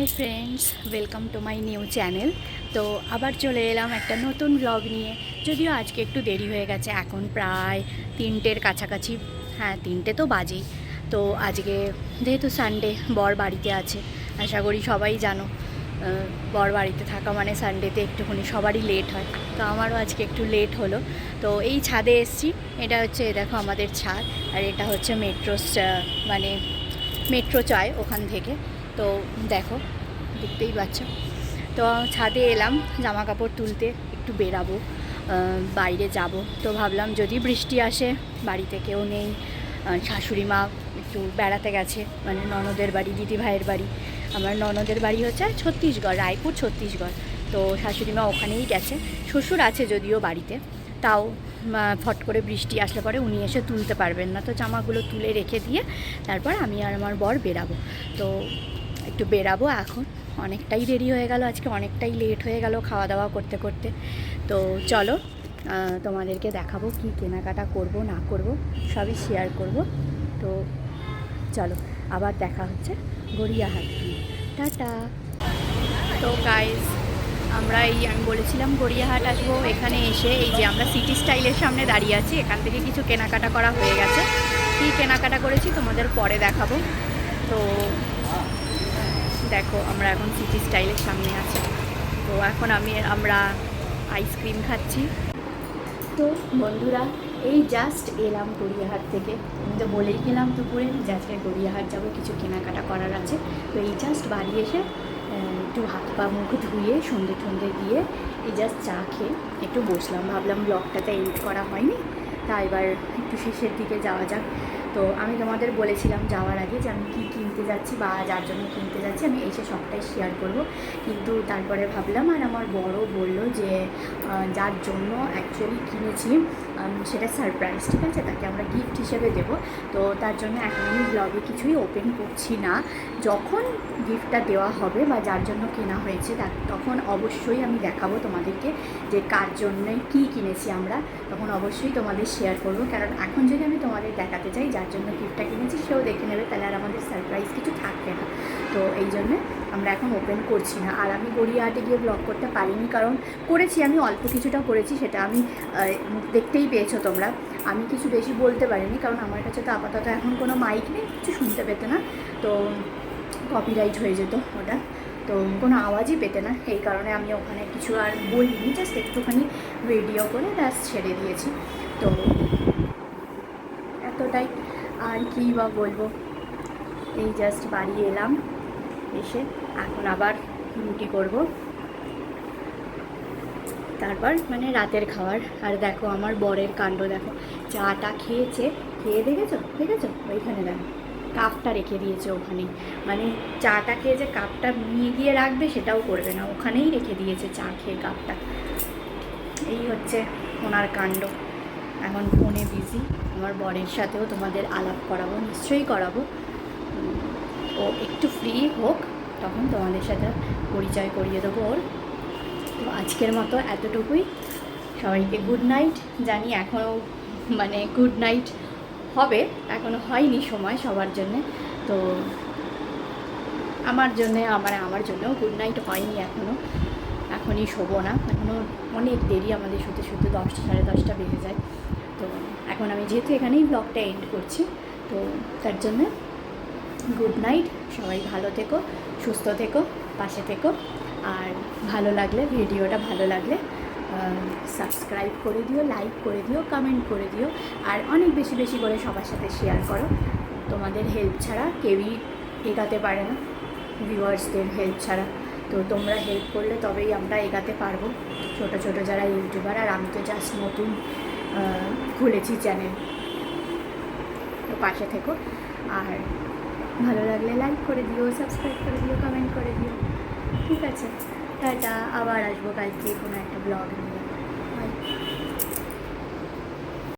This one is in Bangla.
Hi friends, welcome to my new channel. তো আবার চলে এলাম একটা নতুন ব্লগ নিয়ে। যদিও আজকে একটু দেরি হয়ে গেছে, এখন প্রায় তিনটের কাছাকাছি হ্যাঁ তিনটে তো বাজেই। তো আজকে যেহেতু সানডে বর বাড়িতে আছে, আশা করি সবাই জানো বর বাড়িতে থাকা মানে সানডেতে একটুখানি সবারই লেট হয়। তো আমারও আজকে একটু লেট হলো। তো এই ছাদে এসছি, এটা হচ্ছে, দেখো আমাদের ছাদ, আর এটা হচ্ছে মেট্রো মানে মেট্রো চায় ওখান থেকে। তো দেখো, দেখতেই পাচ্ছ। তো ছাদে এলাম জামা কাপড় তুলতে, একটু বেরাবো বাইরে যাব। তো ভাবলাম যদি বৃষ্টি আসে বাড়িতে কেউ নেই শাশুড়ি মা একটু বেড়াতে গেছে মানে ননদের বাড়ি দিদি ভাইয়ের বাড়ি। আমার ননদের বাড়ি হচ্ছে ছত্তিশগড়, রায়পুর, ছত্তিশগড়। তো শাশুড়ি মা ওখানেই গেছে। শ্বশুর আছে যদিও বাড়িতে, তাও ফট করে বৃষ্টি আসলে পরে উনি এসে তুলতে পারবেন না। তো জামাগুলো তুলে রেখে দিয়ে তারপর আমি আর আমার বর বেরাবো। তো একটু বেরাবো এখন। অনেকটাই দেরি হয়ে গেল আজকে, অনেকটাই লেট হয়ে গেল খাওয়া দাওয়া করতে করতে। তো চলো তোমাদেরকে দেখাবো কি কেনাকাটা করব, না করব, সবই শেয়ার করব। তো চলো, আবার দেখা হচ্ছে গড়িয়াহাট টাটা! তো গাইজ আমরা এই, আমি বলেছিলাম গড়িয়াহাট আসব এখানে এসে, এই যে আমরা সিটি স্টাইলের সামনে দাঁড়িয়ে আছি, এখান থেকে কিছু কেনাকাটা করা হয়ে গেছে। কী কেনাকাটা করেছি তোমাদের পরে দেখাবো। তো দেখো, আমরা এখন সিটি স্টাইলের সামনে আছি। তো এখন আমি, আমরা আইসক্রিম খাচ্ছি। তো বন্ধুরা, এই জাস্ট এলাম গড়িয়াহাট থেকে। আমি তো বলেই গেলাম দুপুরে যে গড়িয়াহাট যাব, কিছু কেনাকাটা করার আছে। তো এই জাস্ট বাড়ি এসে একটু হাত পা মুখ ধুয়ে, সন্ধে ঠন্ধে দিয়ে এই জাস্ট চা খেয়ে একটু বসলাম। ভাবলাম ব্লগটাতে এডিট করা হয়নি, তা এবার একটু শেষের দিকে যাওয়া যাক। তো আমি তোমাদের বলেছিলাম যাওয়ার আগে যে আমি কী কিনতে যাচ্ছি বা যার জন্য কিনতে যাচ্ছি, আমি এসে সবটাই শেয়ার করব। কিন্তু তারপরে ভাবলাম আর আমার বড় বলল যে যার জন্য অ্যাকচুয়ালি কিনেছি সেটা সারপ্রাইজ ঠিক আছে? তাকে আমরা গিফট হিসেবে দেবো। তো তার জন্য এখন আমি ব্লগে কিছুই ওপেন করছি না। যখন গিফটটা দেওয়া হবে বা যার জন্য কেনা হয়েছে তখন অবশ্যই আমি দেখাবো তোমাদেরকে যে কার জন্য কী কিনেছি আমরা। তখন অবশ্যই তোমাদের শেয়ার করব। কারণ এখন যদি আমি তোমাদের দেখাতে চাই যার জন্য গিফটটা কিনেছি, সেও দেখে নেবে, তাহলে আর আমাদের সারপ্রাইজ কিছু থাকবে না। তো এই জন্যে আমরা এখন ওপেন করছি না। আর আমি গড়িয়াহাটে গিয়ে ব্লগ করতে পারিনি, কারণ করেছি, আমি অল্প কিছুটা করেছি, সেটা আমি দেখতেই পেয়েছ তোমরা। আমি কিছু বেশি বলতে পারিনি, কারণ আমার কাছে তো আপাতত এখন কোনো মাইক নেই, কিছু শুনতে পেতে না। তো কপিরাইট হয়ে যেত ওটা। তো কোনো আওয়াজই পেতে না, এই কারণে আমি ওখানে কিছু আর বলিনি জাস্ট একটুখানি ভিডিও করে ব্যাস ছেড়ে দিয়েছি। তো এতটাই। আর কী বা বলব? এই জাস্ট বাড়ি এলাম, এসে এখন আবার রুটি করব। তারপর মানে রাতের খাবার। আর দেখো আমার বরের কাণ্ড দেখো। চাটা খেয়েছে, খেয়ে দেখেছ? দেখেছ? ওইখানে দেখো। কাপটা রেখে দিয়েছে ওখানে। মানে চাটা খেয়ে যে কাপটা নিয়ে গিয়ে রাখবে সেটাও করবে না। ওখানেই রেখে দিয়েছে চা খেয়ে কাপটা। এই হচ্ছে ওনার কাণ্ড। এখন ফোনে বিজি আমার বরের সাথেও তোমাদের আলাপ করাবো, নিশ্চয়ই করাবো। ও একটু ফ্রি হোক, তখন তোমাদের সাথে পরিচয় করিয়ে দেবো ওর। তো আজকের মতো এতটুকুই। সবাইকে গুড নাইট জানি এখনও মানে গুড নাইট হবে এখনও হয়নি সময় সবার জন্যে। তো আমার জন্যে আমার আমার জন্যও গুড নাইট হয়নি এখনও এখনই শোবো না এখনও অনেক দেরি আমাদের শুতে শুতে দশটা, সাড়ে দশটা বেজে যায়। তো এখন আমি যেহেতু এখানেই ব্লগটা এন্ড করছি, তো তার জন্য গুড নাইট সবাই ভালো থেকো, সুস্থ থেকো, পাশে থেকো, আর ভালো লাগলে, ভিডিওটা ভালো লাগলে সাবস্ক্রাইব করে দিও লাইক করে দিও কমেন্ট করে দিও, আর অনেক বেশি বেশি করে সবার সাথে শেয়ার করো। তোমাদের হেল্প ছাড়া কেউই এগাতে পারে না ভিউয়ার্সদের হেল্প ছাড়া। তো তোমরা হেল্প করলে তবেই আমরা এগাতে পারব। ছোট ছোট যারা ইউটিউবার আর আমি তো জাস্ট নতুন খুলেছি চ্যানেল তো পাশে থেকো। আর ভালো লাগলে লাইক করে দিও সাবস্ক্রাইব করে দিও কমেন্ট করে দিও। ঠিক আছে, টাটা, আবার আসব কালকে কোনো একটা ব্লগ নিয়ে।